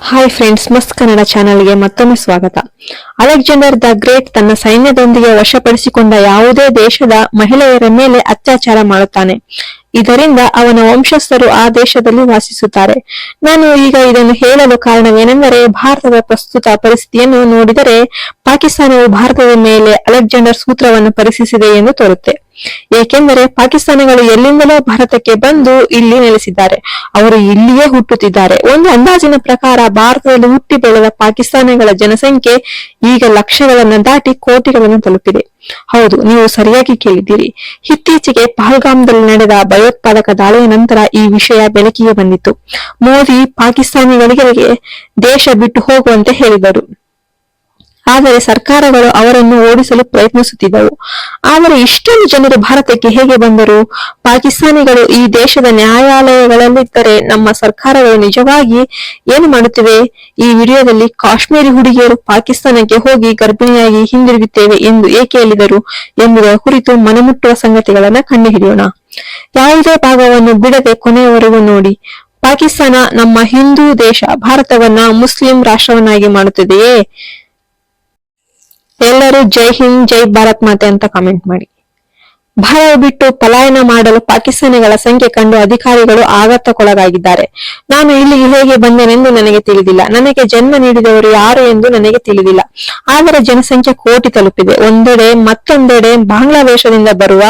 Hi friends ಮಸ್ತ್ ಕನ್ನಡ ಚಾನೆಲ್ಗೆ ಮತ್ತೊಮ್ಮೆ ಸ್ವಾಗತ. ಅಲೆಕ್ಸಾಂಡರ್ ದ ಗ್ರೇಟ್ ತನ್ನ ಸೈನ್ಯದೊಂದಿಗೆ ವಶಪಡಿಸಿಕೊಂಡ ಯಾವುದೇ ದೇಶದ ಮಹಿಳೆಯರ ಮೇಲೆ ಅತ್ಯಾಚಾರ ಮಾಡುತ್ತಾನೆ. ಇದರಿಂದ ಅವನ ವಂಶಸ್ಥರು ಆ ದೇಶದಲ್ಲಿ ವಾಸಿಸುತ್ತಾರೆ. ನಾನು ಈಗ ಇದನ್ನು ಹೇಳಲು ಕಾರಣವೇನೆಂದರೆ, ಭಾರತದ ಪ್ರಸ್ತುತ ಪರಿಸ್ಥಿತಿಯನ್ನು ನೋಡಿದರೆ, ಪಾಕಿಸ್ತಾನವು ಭಾರತದ ಮೇಲೆ ಅಲೆಕ್ಸಾಂಡರ್ ಸೂತ್ರವನ್ನು ಪರಿಸಿಸಿದೆ ಎಂದು ತೋರುತ್ತೆ. ಏಕೆಂದರೆ, ಪಾಕಿಸ್ತಾನಗಳು ಎಲ್ಲಿಂದಲೋ ಭಾರತಕ್ಕೆ ಬಂದು ಇಲ್ಲಿ ನೆಲೆಸಿದ್ದಾರೆ. ಅವರು ಇಲ್ಲಿಯೇ ಹುಟ್ಟುತ್ತಿದ್ದಾರೆ. ಒಂದು ಅಂದಾಜಿನ ಪ್ರಕಾರ, ಭಾರತದಲ್ಲಿ ಹುಟ್ಟಿ ಬೆಳೆದ ಪಾಕಿಸ್ತಾನಿಗಳ ಜನಸಂಖ್ಯೆ ಈಗ ಲಕ್ಷಗಳನ್ನು ದಾಟಿ ಕೋಟಿಗಳನ್ನು ತಲುಪಿದೆ. ಹೌದು, ನೀವು ಸರಿಯಾಗಿ ಕೇಳಿದ್ದೀರಿ. ಇತ್ತೀಚೆಗೆ ಪಹಲ್ಗಾಮ್ದಲ್ಲಿ ನಡೆದ ಭಯೋತ್ಪಾದಕ ದಾಳಿಯ ನಂತರ ಈ ವಿಷಯ ಬೆಳಕಿಗೆ ಬಂದಿತ್ತು. ಮೋದಿ ಪಾಕಿಸ್ತಾನಿಗಳಿಗೆ ದೇಶ ಬಿಟ್ಟು ಹೋಗುವಂತೆ ಹೇಳಿದರು. ಆದರೆ ಸರ್ಕಾರಗಳು ಅವರನ್ನು ಓಡಿಸಲು ಪ್ರಯತ್ನಿಸುತ್ತಿದ್ದವು. ಆದರೆ ಇಷ್ಟೊಂದು ಜನರು ಭಾರತಕ್ಕೆ ಹೇಗೆ ಬಂದರು? ಪಾಕಿಸ್ತಾನಿಗಳು ಈ ದೇಶದ ನ್ಯಾಯಾಲಯಗಳಲ್ಲಿದ್ದರೆ ನಮ್ಮ ಸರ್ಕಾರಗಳು ನಿಜವಾಗಿ ಏನು ಮಾಡುತ್ತಿವೆ? ಈ ವಿಡಿಯೋದಲ್ಲಿ ಕಾಶ್ಮೀರಿ ಹುಡುಗಿಯರು ಪಾಕಿಸ್ತಾನಕ್ಕೆ ಹೋಗಿ ಗರ್ಭಿಣಿಯಾಗಿ ಹಿಂದಿರುಗುತ್ತೇವೆ ಎಂದು ಏಕೆ ಹೇಳಿದರು ಎಂಬುದರ ಕುರಿತು ಮನಮುಟ್ಟುವ ಸಂಗತಿಗಳನ್ನ ಕಂಡುಹಿಡಿಯೋಣ. ಯಾವುದೇ ಭಾಗವನ್ನು ಬಿಡದೆ ಕೊನೆಯವರೆಗೂ ನೋಡಿ. ಪಾಕಿಸ್ತಾನ ನಮ್ಮ ಹಿಂದೂ ದೇಶ ಭಾರತವನ್ನ ಮುಸ್ಲಿಂ ರಾಷ್ಟ್ರವನ್ನಾಗಿ ಮಾಡುತ್ತಿದೆಯೇ? ಜೈ ಹಿಂದ್, ಜೈ ಭಾರತ್ ಮಾತೆ ಅಂತ ಕಾಮೆಂಟ್ ಮಾಡಿ. ಭಾರತ ಬಿಟ್ಟು ಪಲಾಯನ ಮಾಡಲು ಪಾಕಿಸ್ತಾನಿಗಳ ಸಂಖ್ಯೆ ಕಂಡು ಅಧಿಕಾರಿಗಳು ಆಘಾತಕ್ಕೊಳಗಾಗಿದ್ದಾರೆ. ನಾನು ಇಲ್ಲಿ ಹೇಗೆ ಬಂದೆನೆಂದು ನನಗೆ ತಿಳಿದಿಲ್ಲ. ನನಗೆ ಜನ್ಮ ನೀಡಿದವರು ಯಾರು ಎಂದು ನನಗೆ ತಿಳಿದಿಲ್ಲ. ಆದರೆ ಜನಸಂಖ್ಯೆ ಕೋಟಿ ತಲುಪಿದೆ. ಒಂದೆಡೆ, ಮತ್ತೊಂದೆಡೆ ಬಾಂಗ್ಲಾದೇಶದಿಂದ ಬರುವ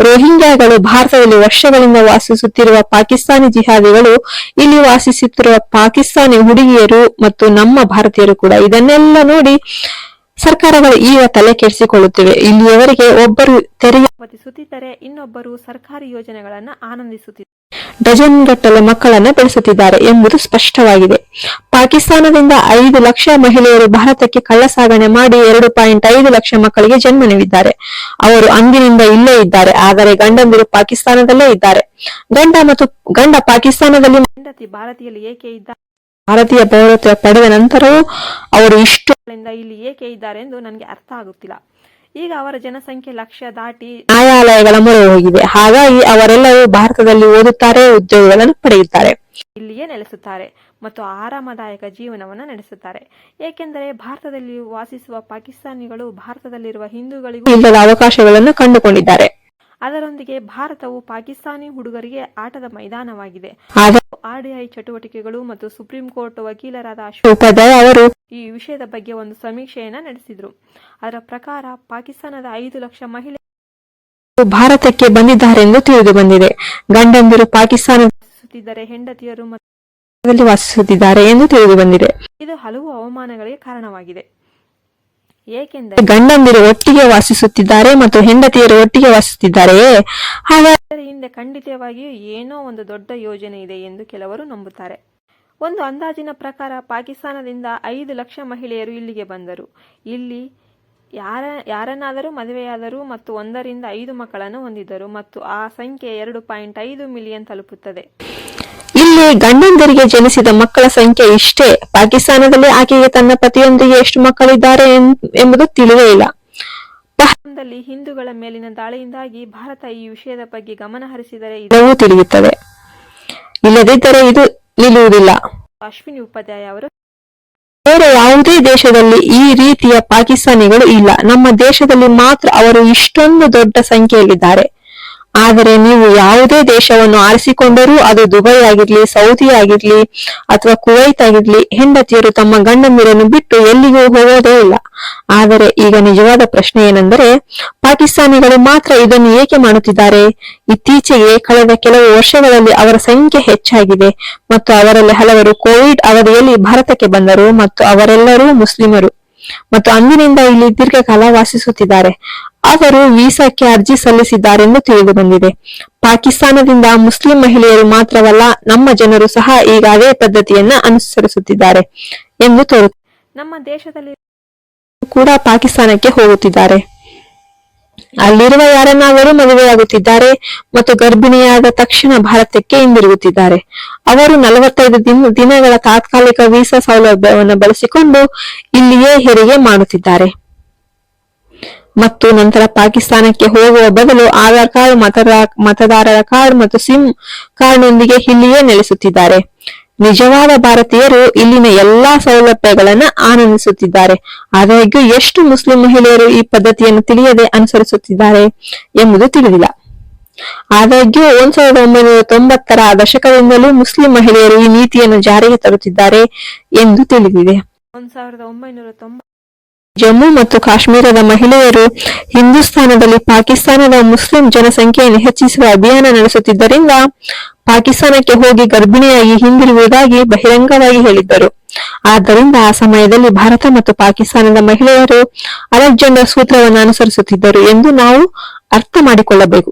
ರೋಹಿಂಗ್ಯಾಗಳು ಭಾರತದಲ್ಲಿ ವರ್ಷಗಳಿಂದ ವಾಸಿಸುತ್ತಿರುವ ಪಾಕಿಸ್ತಾನಿ ಜಿಹಾದಿಗಳು, ಇಲ್ಲಿ ವಾಸಿಸುತ್ತಿರುವ ಪಾಕಿಸ್ತಾನಿ ಹುಡುಗಿಯರು ಮತ್ತು ನಮ್ಮ ಭಾರತೀಯರು ಕೂಡ ಇದನ್ನೆಲ್ಲ ನೋಡಿ ಸರ್ಕಾರಗಳು ಈಗ ತಲೆ ಕೆಡಿಸಿಕೊಳ್ಳುತ್ತಿವೆ. ಇಲ್ಲಿಯವರೆಗೆ ಒಬ್ಬರು ತೆರಿಗೆ ಪಾವತಿಸುತ್ತಿದ್ದರೆ ಇನ್ನೊಬ್ಬರು ಸರ್ಕಾರಿ ಯೋಜನೆಗಳನ್ನು ಆನಂದಿಸುತ್ತಿದ್ದಾರೆ ಡಜನ್ ಗಟ್ಟಲೆ ಮಕ್ಕಳನ್ನು ಬೆಳೆಸುತ್ತಿದ್ದಾರೆ ಎಂಬುದು ಸ್ಪಷ್ಟವಾಗಿದೆ. ಪಾಕಿಸ್ತಾನದಿಂದ ಐದು ಲಕ್ಷ ಮಹಿಳೆಯರು ಭಾರತಕ್ಕೆ ಕಳ್ಳಸಾಗಣೆ ಮಾಡಿ ಎರಡು ಪಾಯಿಂಟ್ ಐದು ಲಕ್ಷ ಮಕ್ಕಳಿಗೆ ಜನ್ಮ ನೀಡಿದ್ದಾರೆ. ಅವರು ಅಂದಿನಿಂದ ಇಲ್ಲೇ ಇದ್ದಾರೆ ಆದರೆ ಗಂಡಂದಿರು ಪಾಕಿಸ್ತಾನದಲ್ಲೇ ಇದ್ದಾರೆ. ಗಂಡ ಮತ್ತು ಗಂಡ ಪಾಕಿಸ್ತಾನದಲ್ಲಿ ಹೆಂಡತಿ ಭಾರತೀಯಲ್ಲಿ ಏಕೆ ಇದ್ದ ಭಾರತೀಯ ಪೌರತ್ವ ಪಡೆದ ನಂತರವೂ ಅವರು ಇಷ್ಟು ಗಳಿಂದ ಇಲ್ಲಿ ಏಕೆ ಇದ್ದಾರೆ ಎಂದು ನನಗೆ ಅರ್ಥ ಆಗುತ್ತಿಲ್ಲ. ಈಗ ಅವರ ಜನಸಂಖ್ಯೆ ಲಕ್ಷ ದಾಟಿ ನ್ಯಾಯಾಲಯಗಳ ಮೊರೆ ಹೋಗಿದೆ. ಹಾಗಾಗಿ ಅವರೆಲ್ಲರೂ ಭಾರತದಲ್ಲಿ ಓದುತ್ತಾರೆ ಉದ್ಯೋಗಗಳನ್ನು ಪಡೆಯುತ್ತಾರೆ. ಇಲ್ಲಿಯೇ ನೆಲೆಸುತ್ತಾರೆ ಮತ್ತು ಆರಾಮದಾಯಕ ಜೀವನವನ್ನು ನಡೆಸುತ್ತಾರೆ. ಏಕೆಂದರೆ ಭಾರತದಲ್ಲಿ ವಾಸಿಸುವ ಪಾಕಿಸ್ತಾನಿಗಳು ಭಾರತದಲ್ಲಿರುವ ಹಿಂದೂಗಳಿಗೂ ಇಲ್ಲದ ಅವಕಾಶಗಳನ್ನು ಕಂಡುಕೊಂಡಿದ್ದಾರೆ. ಅದರೊಂದಿಗೆ ಭಾರತವು ಪಾಕಿಸ್ತಾನಿ ಹುಡುಗರಿಗೆ ಆಟದ ಮೈದಾನವಾಗಿದೆ. ಆದರೆ ಆರ್ಡಿಐ ಚಟುವಟಿಕೆಗಳು ಮತ್ತು ಸುಪ್ರೀಂ ಕೋರ್ಟ್ ವಕೀಲರಾದ ಅಶೋಕ್ ಉಪಾಧ್ಯಾಯ ಅವರು ಈ ವಿಷಯದ ಬಗ್ಗೆ ಒಂದು ಸಮೀಕ್ಷೆಯನ್ನ ನಡೆಸಿದ್ರು. ಅದರ ಪ್ರಕಾರ ಪಾಕಿಸ್ತಾನದ ಐದು ಲಕ್ಷ ಮಹಿಳೆ ಭಾರತಕ್ಕೆ ಬಂದಿದ್ದಾರೆಂದು ತಿಳಿದು ಬಂದಿದೆ. ಗಂಡಂದಿರು ಪಾಕಿಸ್ತಾನ ವಾಸಿಸುತ್ತಿದ್ದರೆ ಹೆಂಡತಿಯರು ಮತ್ತು ವಾಸಿಸುತ್ತಿದ್ದಾರೆ ಎಂದು ತಿಳಿದು ಬಂದಿದೆ. ಇದು ಹಲವು ಅವಮಾನಗಳಿಗೆ ಕಾರಣವಾಗಿದೆ. ಏಕೆಂದರೆ ಗಂಡಂದಿರು ಒಟ್ಟಿಗೆ ವಾಸಿಸುತ್ತಿದ್ದಾರೆ ಮತ್ತು ಹೆಂಡತಿಯರು ಒಟ್ಟಿಗೆ ವಾಸಿಸುತ್ತಿದ್ದಾರೆಯೇ ಹಾಗಾದರೆ ಹಿಂದೆ ಖಂಡಿತವಾಗಿಯೂ ಏನೋ ಒಂದು ದೊಡ್ಡ ಯೋಜನೆ ಇದೆ ಎಂದು ಕೆಲವರು ನಂಬುತ್ತಾರೆ. ಒಂದು ಅಂದಾಜಿನ ಪ್ರಕಾರ ಪಾಕಿಸ್ತಾನದಿಂದ ಐದು ಲಕ್ಷ ಮಹಿಳೆಯರು ಇಲ್ಲಿಗೆ ಬಂದರು. ಇಲ್ಲಿ ಯಾರ ಯಾರನ್ನಾದರೂ ಮದುವೆಯಾದರು ಮತ್ತು ಒಂದರಿಂದ ಐದು ಮಕ್ಕಳನ್ನು ಹೊಂದಿದ್ದರು ಮತ್ತು ಆ ಸಂಖ್ಯೆ ಎರಡು ಪಾಯಿಂಟ್ ಐದು ಮಿಲಿಯನ್ ತಲುಪುತ್ತದೆ. ಇಲ್ಲಿ ಗಂಡಂದರಿಗೆ ಜನಿಸಿದ ಮಕ್ಕಳ ಸಂಖ್ಯೆ ಇಷ್ಟೇ. ಪಾಕಿಸ್ತಾನದಲ್ಲಿ ಆಕೆಗೆ ತನ್ನ ಪತಿಯೊಂದಿಗೆ ಎಷ್ಟು ಮಕ್ಕಳಿದ್ದಾರೆ ಎಂಬುದು ತಿಳಿದೇ ಇಲ್ಲ. ಪಾಕಿಸ್ತಾನದಲ್ಲಿ ಹಿಂದೂಗಳ ಮೇಲಿನ ದಾಳಿಯಿಂದಾಗಿ ಭಾರತ ಈ ವಿಷಯದ ಬಗ್ಗೆ ಗಮನ ಹರಿಸಿದರೆ ಇದೂ ತಿಳಿಯುತ್ತದೆ ಇಲ್ಲದಿದ್ದರೆ ಇದು ನಿಲ್ಲುವುದಿಲ್ಲ. ಅಶ್ವಿನಿ ಉಪಾಧ್ಯಾಯ ಅವರು. ಬೇರೆ ಯಾವುದೇ ದೇಶದಲ್ಲಿ ಈ ರೀತಿಯ ಪಾಕಿಸ್ತಾನಿಗಳು ಇಲ್ಲ. ನಮ್ಮ ದೇಶದಲ್ಲಿ ಮಾತ್ರ ಅವರು ಇಷ್ಟೊಂದು ದೊಡ್ಡ ಸಂಖ್ಯೆಯಲ್ಲಿದ್ದಾರೆ. ಆದರೆ ನೀವು ಯಾವುದೇ ದೇಶವನ್ನು ಆರಿಸಿಕೊಂಡರೂ ಅದು ದುಬೈ ಆಗಿರ್ಲಿ, ಸೌದಿ ಆಗಿರ್ಲಿ ಅಥವಾ ಕುವೈತ್ ಆಗಿರ್ಲಿ, ಹೆಂಡತಿಯರು ತಮ್ಮ ಗಂಡಂದಿರನ್ನು ಬಿಟ್ಟು ಎಲ್ಲಿಗೂ ಹೋಗೋದೇ ಇಲ್ಲ. ಆದರೆ ಈಗ ನಿಜವಾದ ಪ್ರಶ್ನೆ ಏನೆಂದರೆ, ಪಾಕಿಸ್ತಾನಿಗಳು ಮಾತ್ರ ಇದನ್ನು ಏಕೆ ಮಾಡುತ್ತಿದ್ದಾರೆ? ಇತ್ತೀಚೆಗೆ ಕಳೆದ ಕೆಲವು ವರ್ಷಗಳಲ್ಲಿ ಅವರ ಸಂಖ್ಯೆ ಹೆಚ್ಚಾಗಿದೆ ಮತ್ತು ಅವರಲ್ಲಿ ಹಲವರು ಕೋವಿಡ್ ಅವಧಿಯಲ್ಲಿ ಭಾರತಕ್ಕೆ ಬಂದರು ಮತ್ತು ಅವರೆಲ್ಲರೂ ಮುಸ್ಲಿಮರು. ಮತ್ತು ಅಂದಿನಿಂದ ಇಲ್ಲಿ ದೀರ್ಘಕಾಲ ವಾಸಿಸುತ್ತಿದ್ದಾರೆ. ಅವರು ವೀಸಾಕ್ಕೆ ಅರ್ಜಿ ಸಲ್ಲಿಸಿದ್ದಾರೆಂದು ತಿಳಿದು ಬಂದಿದೆ. ಪಾಕಿಸ್ತಾನದಿಂದ ಮುಸ್ಲಿಂ ಮಹಿಳೆಯರು ಮಾತ್ರವಲ್ಲ ನಮ್ಮ ಜನರು ಸಹ ಈಗ ಅದೇ ಪದ್ಧತಿಯನ್ನ ಅನುಸರಿಸುತ್ತಿದ್ದಾರೆ ಎಂದು ತೋರು ನಮ್ಮ ದೇಶದಲ್ಲಿ ಕೂಡ ಪಾಕಿಸ್ತಾನಕ್ಕೆ ಹೋಗುತ್ತಿದ್ದಾರೆ. ಅಲ್ಲಿರುವ ಯಾರನ್ನಾದರೂ ಮದುವೆಯಾಗುತ್ತಿದ್ದಾರೆ ಮತ್ತು ಗರ್ಭಿಣಿಯಾದ ತಕ್ಷಣ ಭಾರತಕ್ಕೆ ಹಿಂದಿರುಗುತ್ತಿದ್ದಾರೆ. ಅವರು ನಲವತ್ತೈದು ದಿನ ದಿನಗಳ ತಾತ್ಕಾಲಿಕ ವೀಸಾ ಸೌಲಭ್ಯವನ್ನು ಬಳಸಿಕೊಂಡು ಇಲ್ಲಿಯೇ ಹೆರಿಗೆ ಮಾಡುತ್ತಿದ್ದಾರೆ. ಮತ್ತು ನಂತರ ಪಾಕಿಸ್ತಾನಕ್ಕೆ ಹೋಗುವ ಬದಲು ಆಧಾರ್ ಕಾರ್ಡ್ ಮತದಾರ ಮತದಾರರ ಕಾರ್ಡ್ ಮತ್ತು ಸಿಮ್ ಕಾರ್ಡ್ನೊಂದಿಗೆ ಇಲ್ಲಿಯೇ ನೆಲೆಸುತ್ತಿದ್ದಾರೆ. ನಿಜವಾದ ಭಾರತೀಯರು ಇಲ್ಲಿನ ಎಲ್ಲಾ ಸೌಲಭ್ಯಗಳನ್ನ ಆನಂದಿಸುತ್ತಿದ್ದಾರೆ. ಆದಾಗ್ಯೂ ಎಷ್ಟು ಮುಸ್ಲಿಂ ಮಹಿಳೆಯರು ಈ ಪದ್ಧತಿಯನ್ನು ತಿಳಿಯದೆ ಅನುಸರಿಸುತ್ತಿದ್ದಾರೆ ಎಂಬುದು ತಿಳಿದಿಲ್ಲ. ಆದಾಗ್ಯೂ ಒಂದ್ ಸಾವಿರದ ಒಂಬೈನೂರ ತೊಂಬತ್ತರ ದಶಕದಿಂದಲೂ ಮುಸ್ಲಿಂ ಮಹಿಳೆಯರು ಈ ನೀತಿಯನ್ನು ಜಾರಿಗೆ ತರುತ್ತಿದ್ದಾರೆ ಎಂದು ತಿಳಿದಿದೆ. ಒಂದ್ ಸಾವಿರದ ಒಂಬೈನೂರ ತೊಂಬ ಜಮ್ಮು ಮತ್ತು ಕಾಶ್ಮೀರದ ಮಹಿಳೆಯರು ಹಿಂದೂಸ್ತಾನದಲ್ಲಿ ಪಾಕಿಸ್ತಾನದ ಮುಸ್ಲಿಂ ಜನಸಂಖ್ಯೆಯನ್ನು ಹೆಚ್ಚಿಸುವ ಅಭಿಯಾನ ನಡೆಸುತ್ತಿದ್ದರಿಂದ ಪಾಕಿಸ್ತಾನಕ್ಕೆ ಹೋಗಿ ಗರ್ಭಿಣಿಯಾಗಿ ಹಿಂದಿರುವುದಾಗಿ ಬಹಿರಂಗವಾಗಿ ಹೇಳಿದ್ದರು. ಆದ್ದರಿಂದ ಆ ಸಮಯದಲ್ಲಿ ಭಾರತ ಮತ್ತು ಪಾಕಿಸ್ತಾನದ ಮಹಿಳೆಯರು ಅಲೆಕ್ಸಾಂಡರ್ ಸೂತ್ರವನ್ನು ಅನುಸರಿಸುತ್ತಿದ್ದರು ಎಂದು ನಾವು ಅರ್ಥ ಮಾಡಿಕೊಳ್ಳಬೇಕು.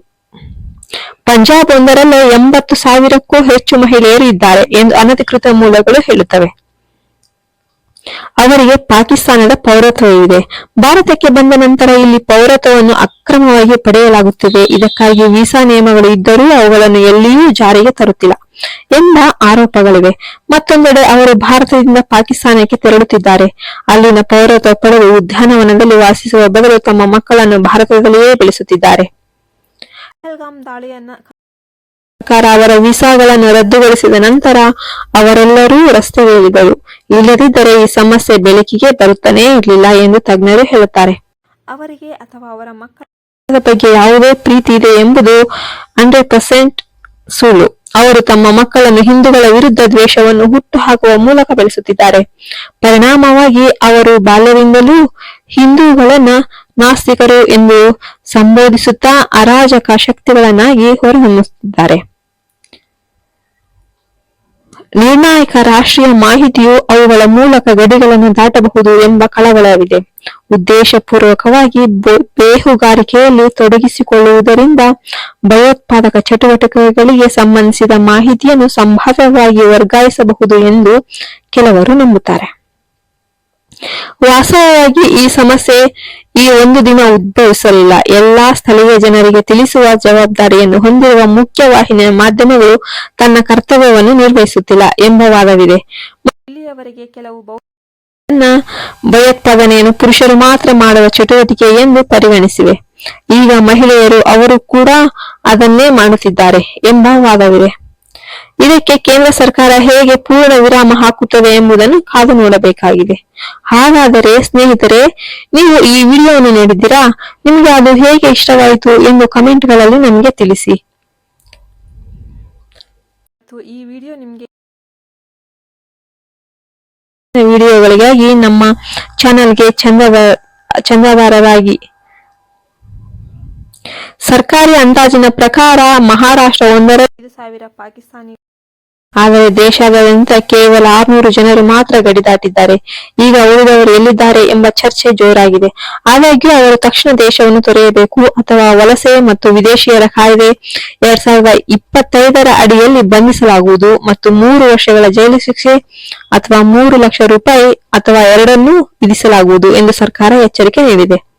ಪಂಜಾಬ್ ಒಂದರಲ್ಲೇ ಎಂಬತ್ತು ಸಾವಿರಕ್ಕೂ ಹೆಚ್ಚು ಮಹಿಳೆಯರು ಇದ್ದಾರೆ ಎಂದು ಅನಧಿಕೃತ ಮೂಲಗಳು ಹೇಳುತ್ತವೆ. ಅವರಿಗೆ ಪಾಕಿಸ್ತಾನದ ಪೌರತ್ವವಿದೆ. ಭಾರತಕ್ಕೆ ಬಂದ ನಂತರ ಇಲ್ಲಿ ಪೌರತ್ವವನ್ನು ಅಕ್ರಮವಾಗಿ ಪಡೆಯಲಾಗುತ್ತಿದೆ. ಇದಕ್ಕಾಗಿ ವೀಸಾ ನಿಯಮಗಳು ಇದ್ದರೂ ಅವುಗಳನ್ನು ಎಲ್ಲಿಯೂ ಜಾರಿಗೆ ತರುತ್ತಿಲ್ಲ ಎಂಬ ಆರೋಪಗಳಿವೆ. ಮತ್ತೊಂದೆಡೆ ಅವರು ಭಾರತದಿಂದ ಪಾಕಿಸ್ತಾನಕ್ಕೆ ತೆರಳುತ್ತಿದ್ದಾರೆ. ಅಲ್ಲಿನ ಪೌರತ್ವ ಪಡೆದು ಉದ್ಯಾನವನದಲ್ಲಿ ವಾಸಿಸುವ ಬದಲು ತಮ್ಮ ಮಕ್ಕಳನ್ನು ಭಾರತದಲ್ಲಿಯೇ ಬೆಳೆಸುತ್ತಿದ್ದಾರೆ. ಪಹಲ್ಗಾಮ್ ದಾಳಿಯನ್ನ ಸರ್ಕಾರ ಅವರ ವೀಸಾಗಳನ್ನು ರದ್ದುಗೊಳಿಸಿದ ನಂತರ ಅವರೆಲ್ಲರೂ ರಸ್ತೆಗಿಳಿದರು ಇಲ್ಲದಿದ್ದರೆ ಈ ಸಮಸ್ಯೆ ಬೆಳಕಿಗೆ ಬರುತ್ತಾನೇ ಇರಲಿಲ್ಲ ಎಂದು ತಜ್ಞರು ಹೇಳುತ್ತಾರೆ. ಅವರಿಗೆ ಅಥವಾ ಅವರ ಮಕ್ಕಳ ಬಗ್ಗೆ ಯಾವುದೇ ಪ್ರೀತಿ ಇದೆ ಎಂಬುದು ಹಂಡ್ರೆಡ್ ಪರ್ಸೆಂಟ್ ಸುಳ್ಳು. ಅವರು ತಮ್ಮ ಮಕ್ಕಳನ್ನು ಹಿಂದೂಗಳ ವಿರುದ್ಧ ದ್ವೇಷವನ್ನು ಹುಟ್ಟುಹಾಕುವ ಮೂಲಕ ಬೆಳೆಸುತ್ತಿದ್ದಾರೆ. ಪರಿಣಾಮವಾಗಿ ಅವರು ಬಾಲ್ಯದಿಂದಲೂ ಹಿಂದೂಗಳನ್ನ ನಾಸ್ತಿಕರು ಎಂದು ಸಂಬೋಧಿಸುತ್ತಾ ಅರಾಜಕ ಶಕ್ತಿಗಳನ್ನಾಗಿ ಹೊರಹೊಮ್ಮಿಸುತ್ತಿದ್ದಾರೆ ನಿರ್ಣಾಯಕ ರಾಷ್ಟ್ರೀಯ ಮಾಹಿತಿಯು ಅವುಗಳ ಮೂಲಕ ಗಡಿಗಳನ್ನು ದಾಟಬಹುದು ಎಂಬ ಕಳವಳವಿದೆ. ಉದ್ದೇಶಪೂರ್ವಕವಾಗಿ ಬೇಹುಗಾರಿಕೆಯಲ್ಲಿ ತೊಡಗಿಸಿಕೊಳ್ಳುವುದರಿಂದ ಭಯೋತ್ಪಾದಕ ಚಟುವಟಿಕೆಗಳಿಗೆ ಸಂಬಂಧಿಸಿದ ಮಾಹಿತಿಯನ್ನು ಸಂಭಾವ್ಯವಾಗಿ ವರ್ಗಾಯಿಸಬಹುದು ಎಂದು ಕೆಲವರು ನಂಬುತ್ತಾರೆ. ವಾಸ್ತವವಾಗಿ ಈ ಸಮಸ್ಯೆ ಈ ಒಂದು ದಿನ ಉದ್ಭವಿಸಲಿಲ್ಲ. ಎಲ್ಲಾ ಸ್ಥಳೀಯ ಜನರಿಗೆ ತಿಳಿಸುವ ಜವಾಬ್ದಾರಿಯನ್ನು ಹೊಂದಿರುವ ಮುಖ್ಯ ವಾಹಿನಿಯ ಮಾಧ್ಯಮಗಳು ತನ್ನ ಕರ್ತವ್ಯವನ್ನು ನಿರ್ವಹಿಸುತ್ತಿಲ್ಲ ಎಂಬ ವಾದವಿದೆ. ಇಲ್ಲಿಯವರೆಗೆ ಕೆಲವು ಭಯೋತ್ಪಾದನೆಯನ್ನು ಪುರುಷರು ಮಾತ್ರ ಮಾಡುವ ಚಟುವಟಿಕೆ ಎಂದು ಪರಿಗಣಿಸಿವೆ. ಈಗ ಮಹಿಳೆಯರು ಅವರು ಕೂಡ ಅದನ್ನೇ ಮಾಡುತ್ತಿದ್ದಾರೆ ಎಂಬ ವಾದವಿದೆ. ಇದಕ್ಕೆ ಕೇಂದ್ರ ಸರ್ಕಾರ ಹೇಗೆ ಪೂರ್ಣ ವಿರಾಮ ಹಾಕುತ್ತದೆ ಎಂಬುದನ್ನು ಕಾದು ನೋಡಬೇಕಾಗಿದೆ. ಹಾಗಾದರೆ ಸ್ನೇಹಿತರೆ ನೀವು ಈ ವಿಡಿಯೋವನ್ನು ನೋಡಿದ್ದೀರಾ? ನಿಮಗೆ ಅದು ಹೇಗೆ ಇಷ್ಟವಾಯಿತು ಎಂದು ಕಮೆಂಟ್ಗಳಲ್ಲಿ ನಮಗೆ ತಿಳಿಸಿ. ಈ ವಿಡಿಯೋ ನಿಮಗೆ ವಿಡಿಯೋಗಳಿಗಾಗಿ ನಮ್ಮ ಚಾನೆಲ್ಗೆ ಚಂದದ ಚಂದಾದಾರರಾಗಿ ಸರ್ಕಾರಿ ಅಂದಾಜಿನ ಪ್ರಕಾರ ಮಹಾರಾಷ್ಟ್ರ ಒಂದರ ಐದು ಸಾವಿರ ಪಾಕಿಸ್ತಾನಿ ಆದರೆ ದೇಶಾದ್ಯಂತ ಕೇವಲ ಆರ್ನೂರು ಜನರು ಮಾತ್ರ ಗಡಿ ದಾಟಿದ್ದಾರೆ. ಈಗ ಉಳಿದವರು ಎಲ್ಲಿದ್ದಾರೆ ಎಂಬ ಚರ್ಚೆ ಜೋರಾಗಿದೆ. ಆದಾಗ್ಯೂ ಅವರು ತಕ್ಷಣ ದೇಶವನ್ನು ತೊರೆಯಬೇಕು ಅಥವಾ ವಲಸೆ ಮತ್ತು ವಿದೇಶಿಯರ ಕಾಯ್ದೆ ಎರಡ್ ಸಾವಿರದ ಇಪ್ಪತ್ತೈದರ ಅಡಿಯಲ್ಲಿ ಬಂಧಿಸಲಾಗುವುದು ಮತ್ತು ಮೂರು ವರ್ಷಗಳ ಜೈಲು ಶಿಕ್ಷೆ ಅಥವಾ ಮೂರು ಲಕ್ಷ ರೂಪಾಯಿ ಅಥವಾ ಎರಡನ್ನೂ ವಿಧಿಸಲಾಗುವುದು ಎಂದು ಸರ್ಕಾರ ಎಚ್ಚರಿಕೆ ನೀಡಿದೆ.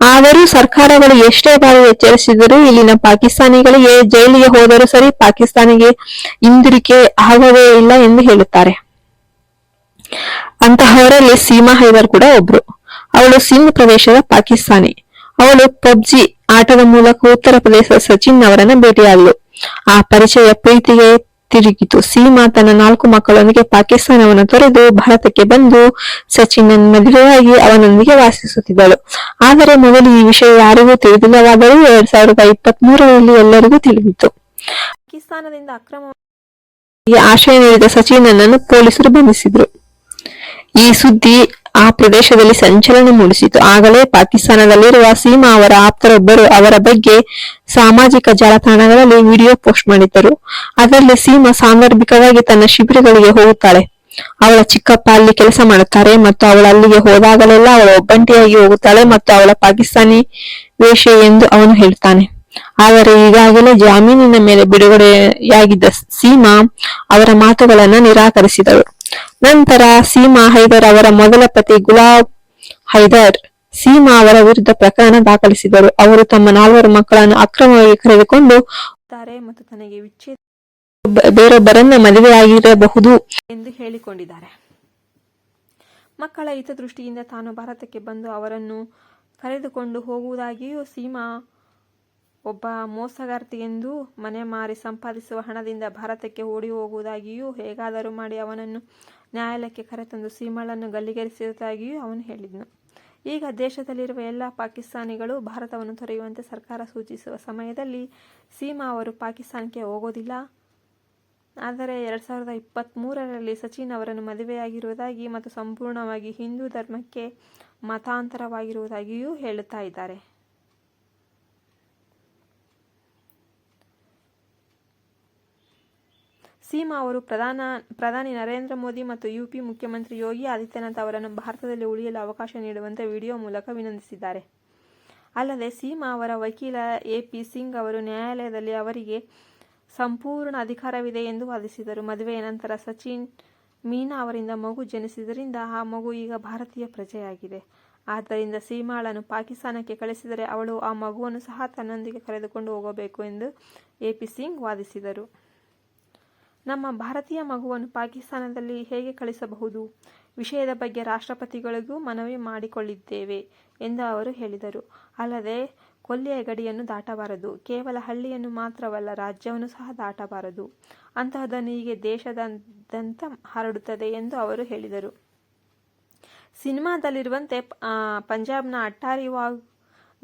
ಆದರೂ ಸರ್ಕಾರಗಳು ಎಷ್ಟೇ ಬಾರಿ ಎಚ್ಚರಿಸಿದರೂ ಇಲ್ಲಿನ ಪಾಕಿಸ್ತಾನಿಗಳಿಗೆ ಜೈಲಿಗೆ ಹೋದರೂ ಸರಿ ಪಾಕಿಸ್ತಾನಿಗೆ ಹಿಂದಿರುಗಿ ಆಗವೇ ಇಲ್ಲ ಎಂದು ಹೇಳುತ್ತಾರೆ. ಅಂತಹವರಲ್ಲಿ ಸೀಮಾ ಹೈದರ್ ಕೂಡ ಒಬ್ರು. ಅವಳು ಸಿಂಧ್ ಪ್ರದೇಶದ ಪಾಕಿಸ್ತಾನಿ. ಅವಳು ಪಬ್ಜಿ ಆಟದ ಮೂಲಕ ಉತ್ತರ ಪ್ರದೇಶದ ಸಚಿನ್ ಅವರನ್ನ ಭೇಟಿಯಾದಳು. ಆ ಪರಿಚಯ ಪ್ರೀತಿಗೆ ತಿರುಗಿತು. ಸೀಮಾ ತನ್ನ ನಾಲ್ಕು ಮಕ್ಕಳೊಂದಿಗೆ ಪಾಕಿಸ್ತಾನವನ್ನು ತೊರೆದು ಭಾರತಕ್ಕೆ ಬಂದು ಸಚಿನ್ ಮದುವೆಯಾಗಿ ಅವನೊಂದಿಗೆ ವಾಸಿಸುತ್ತಿದ್ದಳು. ಆದರೆ ಮೊದಲು ಈ ವಿಷಯ ಯಾರಿಗೂ ತಿಳಿದಿಲ್ಲವಾದರೂ ಎರಡ್ ಸಾವಿರದ ಇಪ್ಪತ್ತ್ ಮೂರರಲ್ಲಿ ಎಲ್ಲರಿಗೂ ತಿಳಿದಿತ್ತು. ಪಾಕಿಸ್ತಾನದಿಂದ ಅಕ್ರಮ ಈ ಆಶ್ರಯ ನೀಡಿದ ಸಚಿನ್ ಪೊಲೀಸರು ಬಂಧಿಸಿದ್ರು. ಈ ಸುದ್ದಿ ಆ ಪ್ರದೇಶದಲ್ಲಿ ಸಂಚಲನ ಮೂಡಿಸಿತು. ಆಗಲೇ ಪಾಕಿಸ್ತಾನದಲ್ಲಿರುವ ಸೀಮಾ ಅವರ ಆಪ್ತರೊಬ್ಬರು ಅವರ ಬಗ್ಗೆ ಸಾಮಾಜಿಕ ಜಾಲತಾಣಗಳಲ್ಲಿ ವಿಡಿಯೋ ಪೋಸ್ಟ್ ಮಾಡಿದ್ದರು. ಅದರಲ್ಲಿ ಸೀಮಾ ಸಾಂದರ್ಭಿಕವಾಗಿ ತನ್ನ ಶಿಬಿರಗಳಿಗೆ ಹೋಗುತ್ತಾಳೆ. ಅವಳ ಚಿಕ್ಕಪ್ಪ ಅಲ್ಲಿ ಕೆಲಸ ಮಾಡುತ್ತಾರೆ ಮತ್ತು ಅವಳು ಅಲ್ಲಿಗೆ ಹೋದಾಗಲೆಲ್ಲ ಅವಳು ಒಬ್ಬಂಟಿಯಾಗಿ ಹೋಗುತ್ತಾಳೆ ಮತ್ತು ಅವಳ ಪಾಕಿಸ್ತಾನಿ ವೇಷ ಎಂದು ಅವನು ಹೇಳ್ತಾನೆ ಆದರೆ ಈಗಾಗಲೇ ಜಾಮೀನಿನ ಮೇಲೆ ಬಿಡುಗಡೆಯಾಗಿದ್ದ ಸೀಮಾ ಅವರ ಮಾತುಗಳನ್ನು ನಿರಾಕರಿಸಿದಳು. ನಂತರ ಸೀಮಾ ಹೈದರ್ ಅವರ ಮೊದಲ ಪತಿ ಗುಲಾಬ್ ಹೈದರ್ ಸೀಮಾ ಅವರ ವಿರುದ್ಧ ಪ್ರಕರಣ ದಾಖಲಿಸಿದರು. ಅವರು ತಮ್ಮ ನಾಲ್ವರು ಮಕ್ಕಳನ್ನು ಅಕ್ರಮವಾಗಿ ಕರೆದುಕೊಂಡು ಮತ್ತು ತನಗೆ ವಿಚ್ಛೇದ ಬೇರೊಬ್ಬರನ್ನ ಮದುವೆಯಾಗಿರಬಹುದು ಎಂದು ಹೇಳಿಕೊಂಡಿದ್ದಾರೆ. ಮಕ್ಕಳ ಹಿತದೃಷ್ಟಿಯಿಂದ ತಾನು ಭಾರತಕ್ಕೆ ಬಂದು ಅವರನ್ನು ಕರೆದುಕೊಂಡು ಹೋಗುವುದಾಗಿಯೂ ಸೀಮಾ ಒಬ್ಬ ಮೋಸಗಾರ್ತಿಯೆಂದೂ ಮನೆ ಮಾರಿ ಸಂಪಾದಿಸುವ ಹಣದಿಂದ ಭಾರತಕ್ಕೆ ಓಡಿ ಹೋಗುವುದಾಗಿಯೂ ಹೇಗಾದರೂ ಮಾಡಿ ಅವನನ್ನು ನ್ಯಾಯಾಲಯಕ್ಕೆ ಕರೆತಂದು ಸೀಮಾಳನ್ನು ಗಲ್ಲಿಗೇರಿಸಿದ್ದಾಗಿಯೂ ಅವನು ಹೇಳಿದನು. ಈಗ ದೇಶದಲ್ಲಿರುವ ಎಲ್ಲ ಪಾಕಿಸ್ತಾನಿಗಳು ಭಾರತವನ್ನು ತೊರೆಯುವಂತೆ ಸರ್ಕಾರ ಸೂಚಿಸುವ ಸಮಯದಲ್ಲಿ ಸೀಮಾ ಅವರು ಪಾಕಿಸ್ತಾನಕ್ಕೆ ಹೋಗೋದಿಲ್ಲ. ಆದರೆ ಎರಡು ಸಾವಿರದ ಇಪ್ಪತ್ತ್ಮೂರರಲ್ಲಿ ಸಚಿನ್ ಅವರನ್ನು ಮದುವೆಯಾಗಿರುವುದಾಗಿ ಮತ್ತು ಸಂಪೂರ್ಣವಾಗಿ ಹಿಂದೂ ಧರ್ಮಕ್ಕೆ ಮತಾಂತರವಾಗಿರುವುದಾಗಿಯೂ ಹೇಳುತ್ತಾ ಇದ್ದಾರೆ. ಸೀಮಾ ಅವರು ಪ್ರಧಾನ, ಪ್ರಧಾನಿ ನರೇಂದ್ರ ಮೋದಿ ಮತ್ತು ಯುಪಿ ಮುಖ್ಯಮಂತ್ರಿ ಯೋಗಿ ಆದಿತ್ಯನಾಥ್ ಅವರನ್ನು ಭಾರತದಲ್ಲಿ ಉಳಿಯಲು ಅವಕಾಶ ನೀಡುವಂತೆ ವಿಡಿಯೋ ಮೂಲಕ ವಿನಂತಿಸಿದ್ದಾರೆ. ಅಲ್ಲದೆ ಸೀಮಾ ಅವರ ವಕೀಲ ಎ ಪಿ ಸಿಂಗ್ ಅವರು ನ್ಯಾಯಾಲಯದಲ್ಲಿ ಅವರಿಗೆ ಸಂಪೂರ್ಣ ಅಧಿಕಾರವಿದೆ ಎಂದು ವಾದಿಸಿದರು. ಮದುವೆಯ ನಂತರ ಸಚಿನ್ ಮೀನಾ ಅವರಿಂದ ಮಗು ಜನಿಸಿದ್ದರಿಂದ ಆ ಮಗು ಈಗ ಭಾರತೀಯ ಪ್ರಜೆಯಾಗಿದೆ. ಆದ್ದರಿಂದ ಸೀಮಾಳನ್ನು ಪಾಕಿಸ್ತಾನಕ್ಕೆ ಕಳಿಸಿದರೆ ಅವಳು ಆ ಮಗುವನ್ನು ಸಹ ತನ್ನೊಂದಿಗೆ ಕರೆದುಕೊಂಡು ಹೋಗಬೇಕು ಎಂದು ಎ ಪಿ ಸಿಂಗ್ ವಾದಿಸಿದರು. ನಮ್ಮ ಭಾರತೀಯ ಮಗುವನ್ನು ಪಾಕಿಸ್ತಾನದಲ್ಲಿ ಹೇಗೆ ಕಳಿಸಬಹುದು? ವಿಷಯದ ಬಗ್ಗೆ ರಾಷ್ಟ್ರಪತಿಗಳಿಗೂ ಮನವಿ ಮಾಡಿಕೊಳ್ಳಿದ್ದೇವೆ ಎಂದು ಅವರು ಹೇಳಿದರು. ಅಲ್ಲದೆ, ಕೊಲ್ಲಿಯ ಗಡಿಯನ್ನು ದಾಟಬಾರದು. ಕೇವಲ ಹಳ್ಳಿಯನ್ನು ಮಾತ್ರವಲ್ಲ, ರಾಜ್ಯವನ್ನು ಸಹ ದಾಟಬಾರದು. ಅಂತಹದನ್ನು ಹೀಗೆ ದೇಶದಾದ್ಯಂತ ಹರಡುತ್ತದೆ ಎಂದು ಅವರು ಹೇಳಿದರು. ಸಿನಿಮಾದಲ್ಲಿರುವಂತೆ ಪಂಜಾಬ್ನ ಪಂಜಾಬ್ನ ಅಟ್ಟಾರಿವಾಗ್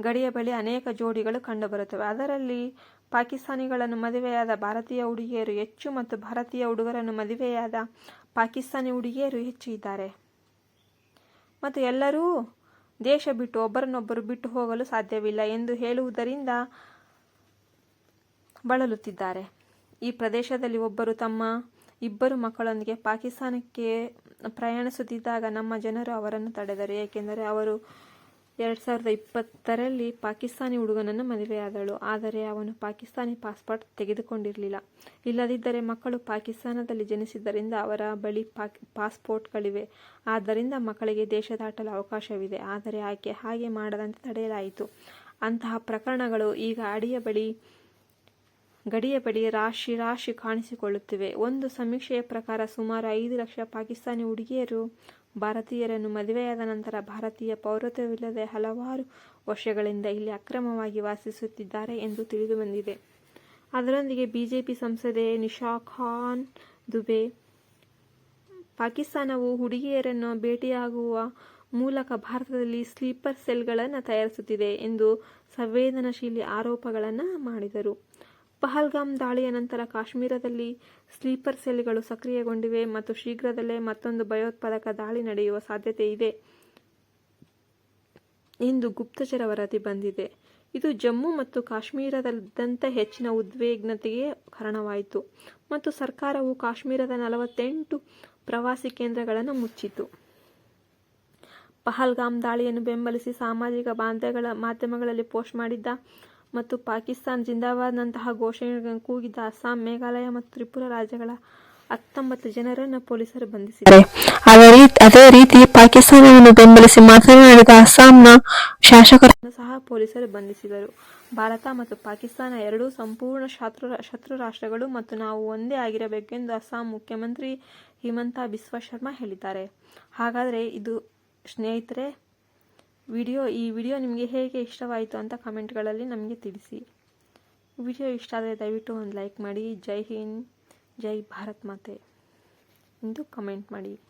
ಗಡಿಯ ಬಳಿ ಅನೇಕ ಜೋಡಿಗಳು ಕಂಡುಬರುತ್ತವೆ. ಅದರಲ್ಲಿ ಪಾಕಿಸ್ತಾನಿಗಳನ್ನು ಮದುವೆಯಾದ ಭಾರತೀಯ ಹುಡುಗಿಯರು ಹೆಚ್ಚು ಮತ್ತು ಭಾರತೀಯ ಹುಡುಗರನ್ನು ಮದುವೆಯಾದ ಪಾಕಿಸ್ತಾನಿ ಹುಡುಗಿಯರು ಹೆಚ್ಚು ಇದ್ದಾರೆ. ಮತ್ತು ಎಲ್ಲರೂ ದೇಶ ಬಿಟ್ಟು ಒಬ್ಬರನ್ನೊಬ್ಬರು ಬಿಟ್ಟು ಹೋಗಲು ಸಾಧ್ಯವಿಲ್ಲ ಎಂದು ಹೇಳುವುದರಿಂದ ಬಳಲುತ್ತಿದ್ದಾರೆ. ಈ ಪ್ರದೇಶದಲ್ಲಿ ಒಬ್ಬರು ತಮ್ಮ ಇಬ್ಬರು ಮಕ್ಕಳೊಂದಿಗೆ ಪಾಕಿಸ್ತಾನಕ್ಕೆ ಪ್ರಯಾಣಿಸುತ್ತಿದ್ದಾಗ ನಮ್ಮ ಜನರು ಅವರನ್ನು ತಡೆದರು, ಏಕೆಂದರೆ ಅವರು ಎರಡು ಸಾವಿರದ ಇಪ್ಪತ್ತರಲ್ಲಿ ಪಾಕಿಸ್ತಾನಿ ಹುಡುಗನನ್ನು ಮದುವೆಯಾದಳು. ಆದರೆ ಅವನು ಪಾಕಿಸ್ತಾನಿ ಪಾಸ್ಪೋರ್ಟ್ ತೆಗೆದುಕೊಂಡಿರಲಿಲ್ಲ. ಇಲ್ಲದಿದ್ದರೆ ಮಕ್ಕಳು ಪಾಕಿಸ್ತಾನದಲ್ಲಿ ಜನಿಸಿದ್ದರಿಂದ ಅವರ ಬಳಿ ಪಾಕ್, ಪಾಸ್ಪೋರ್ಟ್ಗಳಿವೆ. ಆದ್ದರಿಂದ ಮಕ್ಕಳಿಗೆ ದೇಶ ದಾಟಲು ಅವಕಾಶವಿದೆ. ಆದರೆ ಆಕೆ ಹಾಗೆ ಮಾಡದಂತೆ ತಡೆಯಲಾಯಿತು. ಅಂತಹ ಪ್ರಕರಣಗಳು ಈಗ ಅಡಿಯ ಬಳಿ, ಗಡಿಯ ಬಳಿ ರಾಶಿ ರಾಶಿ ಕಾಣಿಸಿಕೊಳ್ಳುತ್ತಿವೆ. ಒಂದು ಸಮೀಕ್ಷೆಯ ಪ್ರಕಾರ ಸುಮಾರು ಐದು ಲಕ್ಷ ಪಾಕಿಸ್ತಾನಿ ಹುಡುಗಿಯರು ಭಾರತೀಯರನ್ನು ಮದುವೆಯಾದ ನಂತರ ಭಾರತೀಯ ಪೌರತ್ವವಿಲ್ಲದೆ ಹಲವಾರು ವರ್ಷಗಳಿಂದ ಇಲ್ಲಿ ಅಕ್ರಮವಾಗಿ ವಾಸಿಸುತ್ತಿದ್ದಾರೆ ಎಂದು ತಿಳಿದುಬಂದಿದೆ ಅದರೊಂದಿಗೆ ಬಿಜೆಪಿ ಸಂಸದೆ ನಿಶಾ ಖಾನ್ ದುಬೆ, ಪಾಕಿಸ್ತಾನವು ಹುಡುಗಿಯರನ್ನು ಭೇಟಿಯಾಗುವ ಮೂಲಕ ಭಾರತದಲ್ಲಿ ಸ್ಲೀಪರ್ ಸೆಲ್ಗಳನ್ನು ತಯಾರಿಸುತ್ತಿದೆ ಎಂದು ಸಂವೇದನಾಶೀಲಿ ಆರೋಪಗಳನ್ನು ಮಾಡಿದರು. ಪಹಲ್ಗಾಮ್ ದಾಳಿಯ ನಂತರ ಕಾಶ್ಮೀರದಲ್ಲಿ ಸ್ಲೀಪರ್ ಸೆಲ್ಗಳು ಸಕ್ರಿಯಗೊಂಡಿವೆ ಮತ್ತು ಶೀಘ್ರದಲ್ಲೇ ಮತ್ತೊಂದು ಭಯೋತ್ಪಾದಕ ದಾಳಿ ನಡೆಯುವ ಸಾಧ್ಯತೆ ಇದೆ ಎಂದು ಗುಪ್ತಚರ ವರದಿ ಬಂದಿದೆ. ಇದು ಜಮ್ಮು ಮತ್ತು ಕಾಶ್ಮೀರದಂತ ಹೆಚ್ಚಿನ ಉದ್ವಿಗ್ನತೆಗೆ ಕಾರಣವಾಯಿತು ಮತ್ತು ಸರ್ಕಾರವು ಕಾಶ್ಮೀರದ ನಲವತ್ತೆಂಟು ಪ್ರವಾಸಿ ಕೇಂದ್ರಗಳನ್ನು ಮುಚ್ಚಿತು. ಪಹಲ್ಗಾಮ್ ದಾಳಿಯನ್ನು ಬೆಂಬಲಿಸಿ ಸಾಮಾಜಿಕ ಬಾಂಧವ್ಯಗಳ ಮಾಧ್ಯಮಗಳಲ್ಲಿ ಪೋಸ್ಟ್ ಮಾಡಿದ್ದ ಮತ್ತು ಪಾಕಿಸ್ತಾನ್ ಜಿಂದಾಬಾದ್ನಂತಹ ಘೋಷಣೆಗಳನ್ನು ಕೂಗಿದ್ದ ಅಸ್ಸಾಂ, ಮೇಘಾಲಯ ಮತ್ತು ತ್ರಿಪುರ ರಾಜ್ಯಗಳ ಹತ್ತೊಂಬತ್ತು ಜನರನ್ನು ಪೊಲೀಸರು ಬಂಧಿಸಿದ್ದಾರೆ. ಅದೇ ರೀತಿ ಅದೇ ರೀತಿ ಪಾಕಿಸ್ತಾನವನ್ನು ಬೆಂಬಲಿಸಿ ಮಾತನಾಡಿದ ಅಸ್ಸಾಂನ ಶಾಸಕರನ್ನು ಸಹ ಪೊಲೀಸರು ಬಂಧಿಸಿದರು. ಭಾರತ ಮತ್ತು ಪಾಕಿಸ್ತಾನ ಎರಡೂ ಸಂಪೂರ್ಣ ಶತ್ರು ಶತ್ರು ರಾಷ್ಟ್ರಗಳು ಮತ್ತು ನಾವು ಒಂದೇ ಆಗಿರಬೇಕೆಂದು ಅಸ್ಸಾಂ ಮುಖ್ಯಮಂತ್ರಿ ಹಿಮಂತ ಬಿಸ್ವಾ ಶರ್ಮಾ ಹೇಳಿದ್ದಾರೆ. ಹಾಗಾದರೆ ಇದು ಸ್ನೇಹಿತರೆ ವಿಡಿಯೋ, ಈ ವಿಡಿಯೋ ನಿಮಗೆ ಹೇಗೆ ಇಷ್ಟವಾಯಿತು ಅಂತ ಕಮೆಂಟ್ಗಳಲ್ಲಿ ನಮಗೆ ತಿಳಿಸಿ. ವಿಡಿಯೋ ಇಷ್ಟ ಆದರೆ ದಯವಿಟ್ಟು ಒಂದು ಲೈಕ್ ಮಾಡಿ. ಜೈ ಹಿಂದ್, ಜೈ ಭಾರತ್ ಮಾತೆ. ಎಂದು ಕಮೆಂಟ್ ಮಾಡಿ.